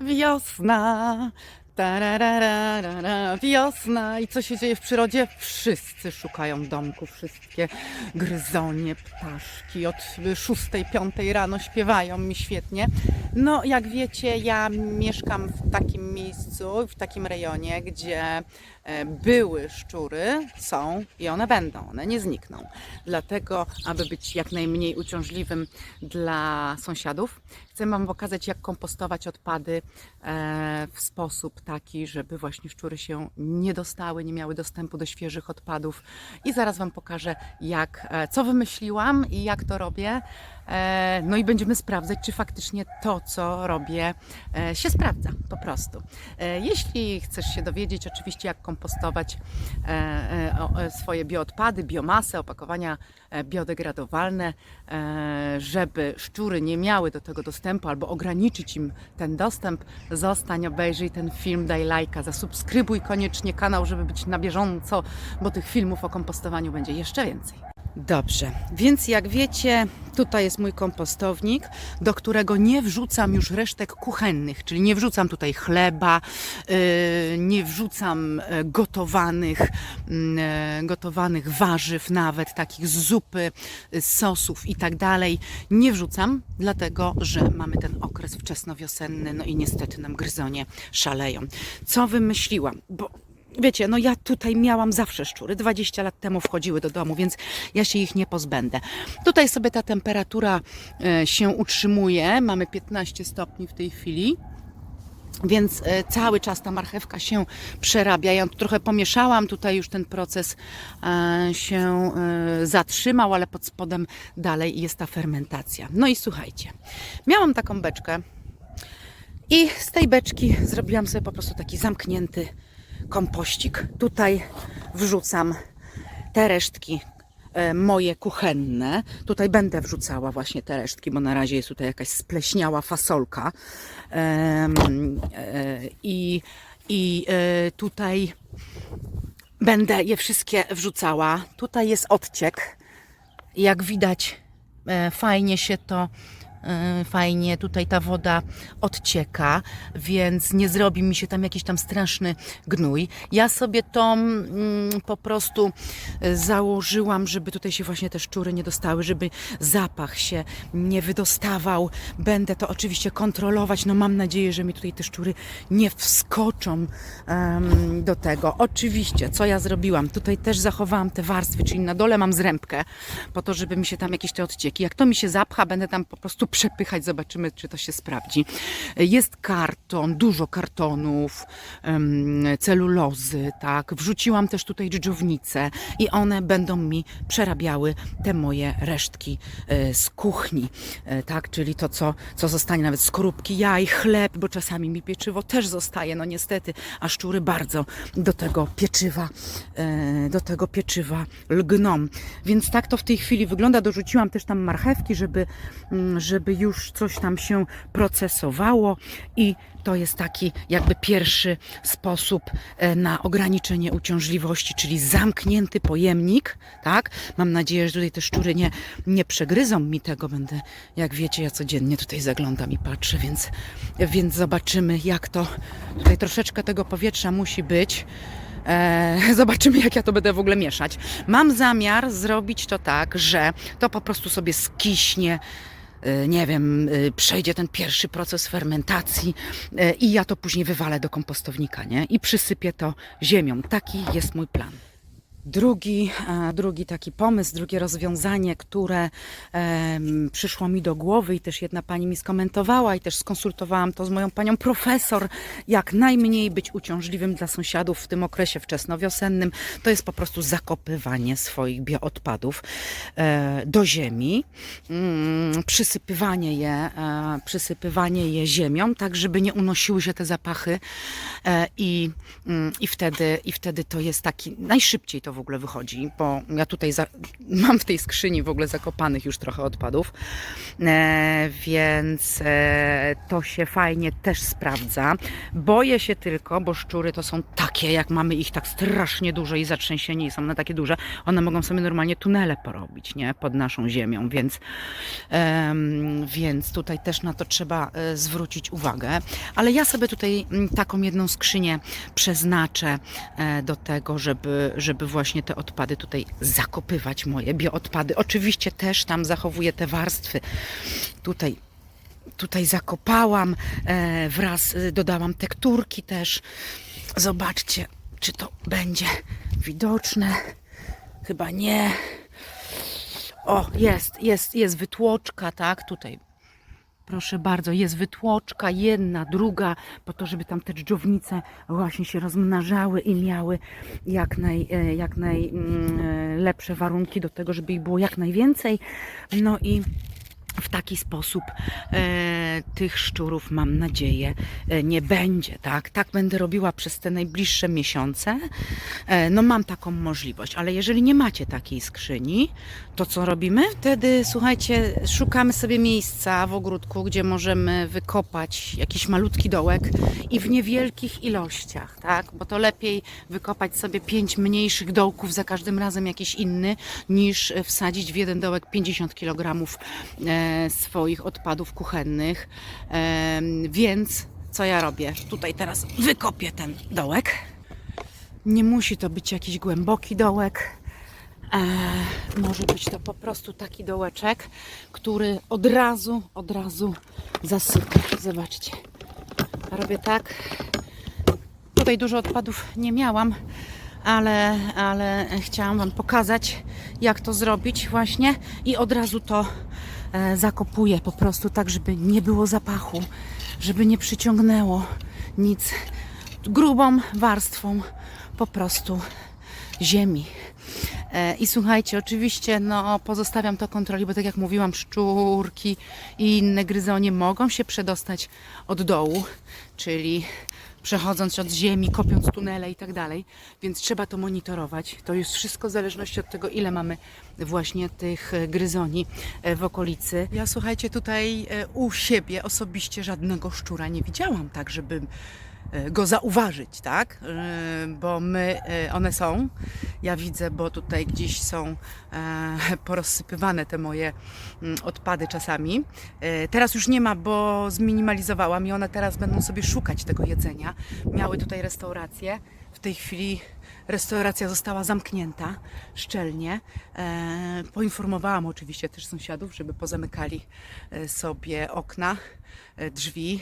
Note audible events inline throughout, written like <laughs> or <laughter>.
Wiosna. Tarararara, wiosna i co się dzieje w przyrodzie? Wszyscy szukają domku, wszystkie gryzonie, ptaszki od 6-5 rano śpiewają mi świetnie. No jak wiecie, ja mieszkam w takim miejscu, w takim rejonie, gdzie były szczury, są i one będą, one nie znikną. Dlatego, aby być jak najmniej uciążliwym dla sąsiadów, chcę Wam pokazać, jak kompostować odpady e, w sposób taki, żeby właśnie szczury się nie dostały, nie miały dostępu do świeżych odpadów. I zaraz Wam pokażę, jak, e, co wymyśliłam i jak to robię. E, No i będziemy sprawdzać, czy faktycznie to, co robię, e, się sprawdza po prostu. E, Jeśli chcesz się dowiedzieć, oczywiście, jak kompostować swoje bioodpady, biomasę, opakowania biodegradowalne, żeby szczury nie miały do tego dostępu albo ograniczyć im ten dostęp, zostań, obejrzyj ten film, daj lajka, zasubskrybuj koniecznie kanał, żeby być na bieżąco, bo tych filmów o kompostowaniu będzie jeszcze więcej. Dobrze, więc jak wiecie, tutaj jest mój kompostownik, do którego nie wrzucam już resztek kuchennych, czyli nie wrzucam tutaj chleba, yy, nie wrzucam e, gotowanych, mm, e, gotowanych warzyw, nawet takich z zupy, y, sosów i tak dalej. Nie wrzucam, dlatego że mamy ten okres wczesnowiosenny, no i niestety nam gryzonie szaleją. Co wymyśliłam? Bo Wiecie, no ja tutaj miałam zawsze szczury. 20 lat temu wchodziły do domu, więc ja się ich nie pozbędę. Tutaj sobie ta temperatura e, się utrzymuje. Mamy 15 stopni w tej chwili. Więc e, cały czas ta marchewka się przerabia. Ja trochę pomieszałam, tutaj już ten proces e, się zatrzymał, ale pod spodem dalej jest ta fermentacja. No i słuchajcie, miałam taką beczkę i z tej beczki zrobiłam sobie po prostu taki zamknięty kompościk. Tutaj wrzucam te resztki e, moje kuchenne. Tutaj będę wrzucała właśnie te resztki, bo na razie jest tutaj jakaś spleśniała fasolka. E, I, i e, tutaj będę je wszystkie wrzucała. Tutaj jest odciek. Jak widać, fajnie się to, fajnie tutaj ta woda odcieka, więc nie zrobi mi się tam jakiś tam straszny gnój. Ja sobie to mm, po prostu e, założyłam, żeby tutaj się właśnie te szczury nie dostały, żeby zapach się nie wydostawał. Będę to oczywiście kontrolować. No mam nadzieję, że mi tutaj te szczury nie wskoczą em, do tego. Oczywiście, co ja zrobiłam? Tutaj też zachowałam te warstwy, czyli na dole mam zrębkę, po to, żeby mi się tam jakieś te odcieki. Jak to mi się zapcha, będę tam po prostu przepychać, zobaczymy, czy to się sprawdzi. Jest karton, dużo kartonów, celulozy, tak. Wrzuciłam też tutaj dżdżownice i one będą mi przerabiały te moje resztki e, z kuchni, e, tak, czyli to, co, co zostanie, nawet skorupki jaj, chleb, bo czasami mi pieczywo też zostaje, no niestety, a szczury bardzo do tego pieczywa, e, do tego pieczywa lgną. Więc tak to w tej chwili wygląda. Dorzuciłam też tam marchewki, żeby, mm, żeby już coś tam się procesowało i to jest taki jakby pierwszy sposób e, na ograniczenie uciążliwości, czyli zamknięty pojemnik, tak? Mam nadzieję, że tutaj te szczury nie, nie przegryzą mi tego. Będę, jak wiecie, ja codziennie tutaj zaglądam i patrzę, więc, więc zobaczymy, jak to. Tutaj troszeczkę tego powietrza musi być. E, <laughs> zobaczymy, jak ja to będę w ogóle mieszać. Mam zamiar zrobić to tak, że to po prostu sobie skiśnie. E, Nie wiem, e, przejdzie ten pierwszy proces fermentacji e, i ja to później wywalę do kompostownika, nie? I przysypię to ziemią. Taki jest mój plan. Drugi, e, drugi taki pomysł, drugie rozwiązanie, które em, przyszło mi do głowy i też jedna pani mi skomentowała i też skonsultowałam to z moją panią profesor, jak najmniej być uciążliwym dla sąsiadów w tym okresie wczesnowiosennym, to jest po prostu zakopywanie swoich bioodpadów e, do ziemi, mm, przysypywanie je, e, przysypywanie je ziemią, tak żeby nie unosiły się te zapachy e, i, mm, i, wtedy, i wtedy to jest taki, najszybciej to to w ogóle wychodzi, bo ja tutaj za, <laughs> mam w tej skrzyni w ogóle zakopanych już trochę odpadów, e, więc e, to się fajnie też sprawdza. Boję się tylko, bo szczury to są takie, jak mamy ich tak strasznie dużo i zatrzęsienie i są one takie duże, one mogą sobie normalnie tunele porobić, nie, pod naszą ziemią, więc, em, więc tutaj też na to trzeba e, zwrócić uwagę. Ale ja sobie tutaj mm, taką jedną skrzynię przeznaczę e, do tego, żeby, żeby właśnie te odpady tutaj zakopywać, moje bioodpady. Oczywiście też tam zachowuję te warstwy. Tutaj tutaj zakopałam, e, wraz e, dodałam tekturki też. Zobaczcie, czy to będzie widoczne. Chyba nie. O, jest, jest, jest wytłoczka, tak? Tutaj Proszę bardzo, jest wytłoczka, jedna, druga, po to, żeby tam te dżdżownice właśnie się rozmnażały i miały jak, naj, e, jak najlepsze warunki do tego, żeby ich było jak najwięcej. No i w taki sposób e, tych szczurów, mam nadzieję, e, nie będzie. Tak? tak będę robiła przez te najbliższe miesiące. E, no mam taką możliwość, ale jeżeli nie macie takiej skrzyni, to co robimy? Wtedy, słuchajcie, szukamy sobie miejsca w ogródku, gdzie możemy wykopać jakiś malutki dołek i w niewielkich ilościach, tak? Bo to lepiej wykopać sobie pięć mniejszych dołków za każdym razem jakiś inny, niż wsadzić w jeden dołek 50 kg e, swoich odpadów kuchennych. Więc co ja robię? Tutaj teraz wykopię ten dołek. Nie musi to być jakiś głęboki dołek. E, może być to po prostu taki dołeczek, który od razu, od razu zasypę. Zobaczcie. Robię tak. Tutaj dużo odpadów nie miałam, ale, ale chciałam Wam pokazać, jak to zrobić właśnie i od razu to zakopuję po prostu tak, żeby nie było zapachu, żeby nie przyciągnęło nic grubą warstwą po prostu ziemi. E, I słuchajcie, oczywiście no, pozostawiam to kontroli, bo tak jak mówiłam, szczurki i inne gryzonie mogą się przedostać od dołu, czyli przechodząc od ziemi, kopiąc tunele i tak dalej, więc trzeba to monitorować. To jest wszystko w zależności od tego, ile mamy właśnie tych e, gryzoni e, w okolicy. Ja słuchajcie, tutaj e, u siebie osobiście żadnego szczura nie widziałam, tak żeby go zauważyć, tak? Bo my, one są. Ja widzę, bo tutaj gdzieś są e, <laughs> porozsypywane te moje mm, odpady czasami. E, Teraz już nie ma, bo zminimalizowałam i one teraz będą sobie szukać tego jedzenia. Miały tutaj restaurację. W tej chwili restauracja została zamknięta szczelnie. E, poinformowałam oczywiście też sąsiadów, żeby pozamykali e, sobie okna, e, drzwi,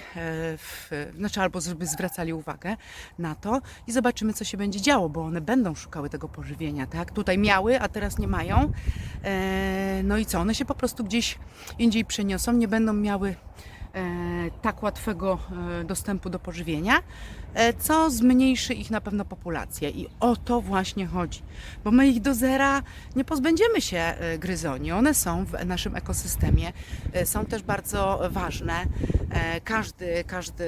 w, znaczy albo żeby zwracali uwagę na to i zobaczymy, co się będzie działo, bo one będą szukały tego pożywienia, tak? Tutaj miały, a teraz nie mają. No i co? One się po prostu gdzieś indziej przeniosą, nie będą miały tak łatwego e, dostępu do pożywienia, e, co zmniejszy ich na pewno populację. I o to właśnie chodzi. Bo my ich do zera nie pozbędziemy się e, gryzoni. One są w naszym ekosystemie, e, są też bardzo ważne. E, Każdy, każdy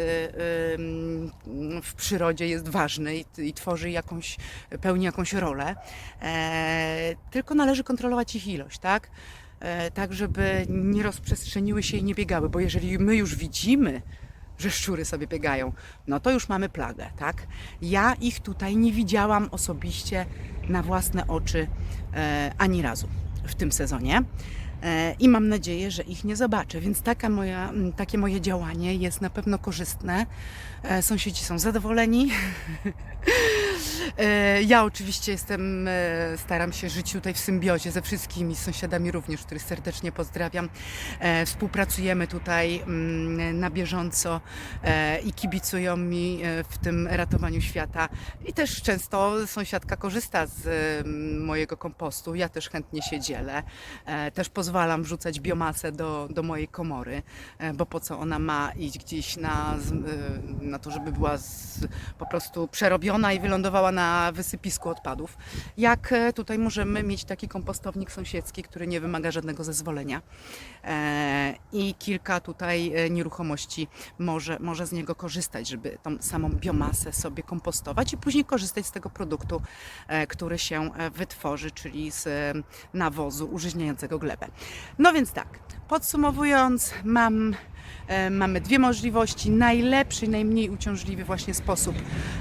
w przyrodzie jest ważny i, tworzy jakąś, pełni jakąś rolę. E, Tylko należy kontrolować ich ilość, tak? E, tak żeby nie rozprzestrzeniły się i nie biegały, bo jeżeli my już widzimy, że szczury sobie biegają, no to już mamy plagę, tak? Ja ich tutaj nie widziałam osobiście na własne oczy e, ani razu w tym sezonie. E, I mam nadzieję, że ich nie zobaczę, więc taka moja, takie moje działanie jest na pewno korzystne. E, Sąsiedzi są zadowoleni. <laughs> E, Ja oczywiście jestem, e, staram się żyć tutaj w symbiozie ze wszystkimi, sąsiadami również, których serdecznie pozdrawiam. E, Współpracujemy tutaj mm, na bieżąco i kibicują mi w tym ratowaniu świata. I też często sąsiadka korzysta z mojego kompostu. Ja też chętnie się dzielę. Też pozwalam wrzucać biomasę do, do mojej komory, bo po co ona ma iść gdzieś na, na to, żeby była z, po prostu przerobiona i wylądowała na na wysypisku odpadów. Jak e, tutaj możemy mieć taki kompostownik sąsiedzki, który nie wymaga żadnego zezwolenia e, i kilka tutaj e, nieruchomości może, może z niego korzystać, żeby tą samą biomasę sobie kompostować i później korzystać z tego produktu, który się wytworzy, czyli z nawozu użyźniającego glebę. No więc tak, podsumowując, mam Mamy dwie możliwości. Najlepszy, najmniej uciążliwy właśnie sposób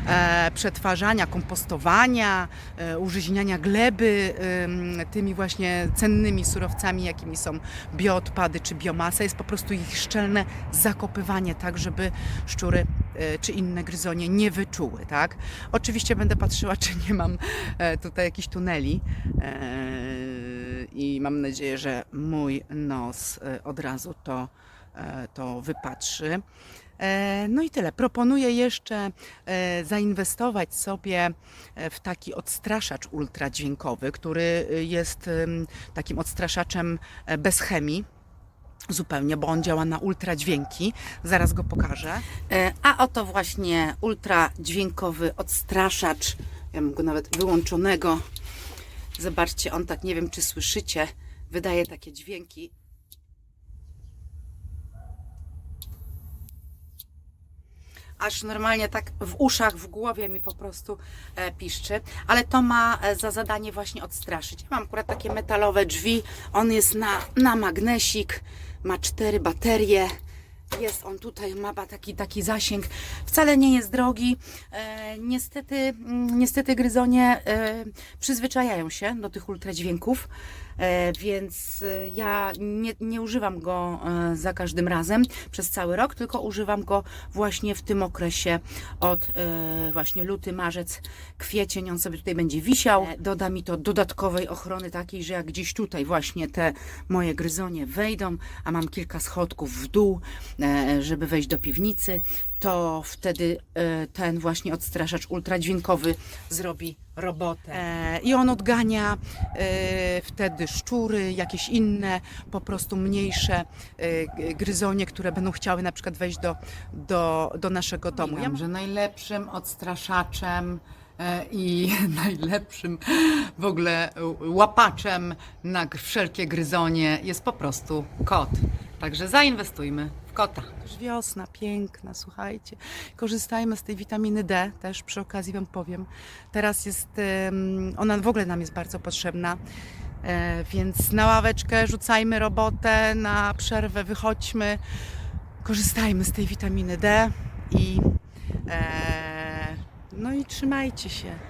e, przetwarzania, kompostowania, e, użyźniania gleby ym, tymi właśnie cennymi surowcami, jakimi są bioodpady czy biomasa, jest po prostu ich szczelne zakopywanie, tak żeby szczury e, czy inne gryzonie nie wyczuły. Tak? Oczywiście będę patrzyła, czy nie mam e, tutaj jakichś tuneli e, i mam nadzieję, że mój nos e, od razu to e, to wypatrzy. E, No i tyle. Proponuję jeszcze e, zainwestować sobie e, w taki odstraszacz ultradźwiękowy, który e, jest takim odstraszaczem e, bez chemii. Zupełnie, bo on działa na ultradźwięki. Zaraz go pokażę. E, A oto właśnie ultradźwiękowy odstraszacz. Ja mam go nawet wyłączonego. Zobaczcie, on tak, nie wiem czy słyszycie, wydaje takie dźwięki. Aż normalnie tak w uszach, w głowie mi po prostu e, piszczy, ale to ma e, za zadanie właśnie odstraszyć. Ja mam akurat takie metalowe drzwi, on jest na, na magnesik, ma cztery baterie, jest on tutaj, ma taki, taki zasięg, wcale nie jest drogi. E, niestety, mm, niestety gryzonie e, przyzwyczajają się do tych ultradźwięków, e, więc e, ja nie, nie używam go e, za każdym razem przez cały rok, tylko używam go właśnie w tym okresie od e, właśnie luty, marzec, kwiecień. On sobie tutaj będzie wisiał. E, Doda mi to dodatkowej ochrony takiej, że jak gdzieś tutaj właśnie te moje gryzonie wejdą, a mam kilka schodków w dół, żeby wejść do piwnicy, to wtedy e, ten właśnie odstraszacz ultradźwiękowy zrobi robotę. E, I on odgania e, wtedy szczury, jakieś inne, po prostu mniejsze e, gryzonie, które będą chciały na przykład wejść do, do, do naszego domu. Ja Mówiłam, że najlepszym odstraszaczem e, i <laughs> najlepszym w ogóle łapaczem na wszelkie gryzonie jest po prostu kot. Także zainwestujmy kota. Już wiosna, piękna, słuchajcie. Korzystajmy z tej witaminy D, też przy okazji Wam powiem. Teraz jest, ona w ogóle nam jest bardzo potrzebna, e, więc na ławeczkę rzucajmy robotę, na przerwę wychodźmy, korzystajmy z tej witaminy D i e, no i trzymajcie się.